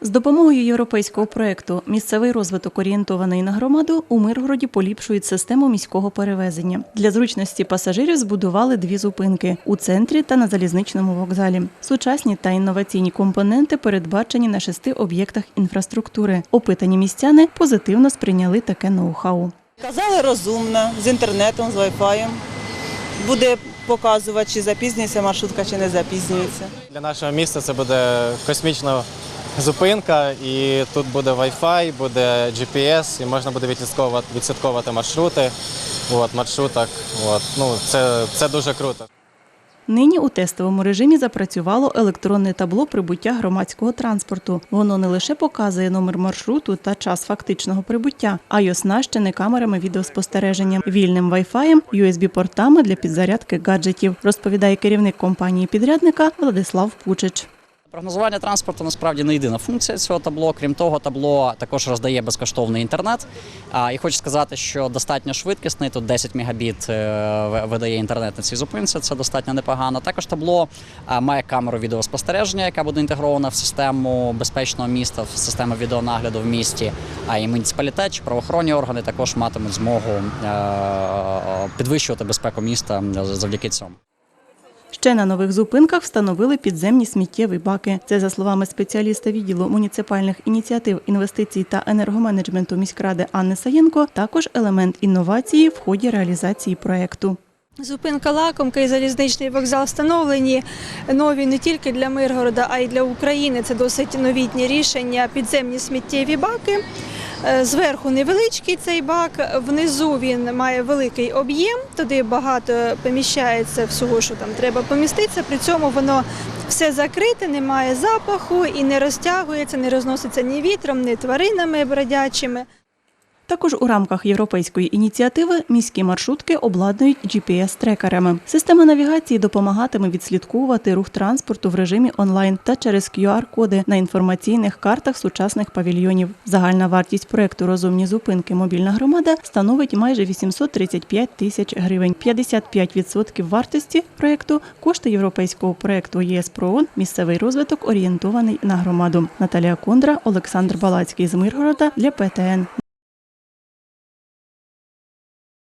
З допомогою європейського проекту Місцевий розвиток орієнтований на громаду у Миргороді поліпшують систему міського перевезення. Для зручності пасажирів збудували дві зупинки у центрі та на залізничному вокзалі. Сучасні та інноваційні компоненти передбачені на шести об'єктах інфраструктури. Опитані містяни позитивно сприйняли таке ноу-хау. Казали розумно, з інтернетом, з вайфаєм. Буде показувати, чи запізнюється маршрутка, чи не запізнюється. Для нашого міста це буде космічна зупинка, і тут буде Wi-Fi, буде GPS, і можна буде відслідковувати, маршрути от, маршруток. От. Ну, це, це дуже круто. Нині у тестовому режимі запрацювало електронне табло прибуття громадського транспорту. Воно не лише показує номер маршруту та час фактичного прибуття, а й оснащене камерами відеоспостереження, вільним вайфаєм, USB-портами для підзарядки гаджетів, розповідає керівник компанії підрядника Владислав Пучич. Прогнозування транспорту насправді не єдина функція цього табло. Крім того, табло також роздає безкоштовний інтернет. І хочу сказати, що достатньо швидкісний. Тут 10 мегабіт е, видає інтернет на цій зупинці. Це достатньо непогано. Також табло має камеру відеоспостереження, яка буде інтегрована в систему безпечного міста, в систему відеонагляду в місті. А і муніципалітет чи правоохоронні органи також матимуть змогу е, підвищувати безпеку міста завдяки цьому. Ще на нових зупинках встановили підземні сміттєві баки. Це за словами спеціаліста відділу муніципальних ініціатив, інвестицій та енергоменеджменту міськради Анни Саєнко. Також елемент інновації в ході реалізації проекту. Зупинка лакомка і залізничний вокзал встановлені нові не тільки для Миргорода, а й для України. Це досить новітні рішення. Підземні сміттєві баки. Е, Зверху невеличкий цей бак, внизу він має великий об'єм, туди багато поміщається всього, що там треба поміститися. При цьому воно все закрите, немає запаху і не розтягується, не розноситься ні вітром, ні тваринами бродячими. Також у рамках європейської ініціативи міські маршрутки обладнують GPS-трекерами. Система навігації допомагатиме відслідковувати рух транспорту в режимі онлайн та через QR-коди на інформаційних картах сучасних павільйонів. Загальна вартість проекту Розумні зупинки мобільна громада становить майже 835 тисяч гривень. 55% вартості проекту кошти європейського проекту ЄС ПРООН місцевий розвиток орієнтований на громаду. Наталія Кондра, Олександр Балацький з Миргорода для ПТН.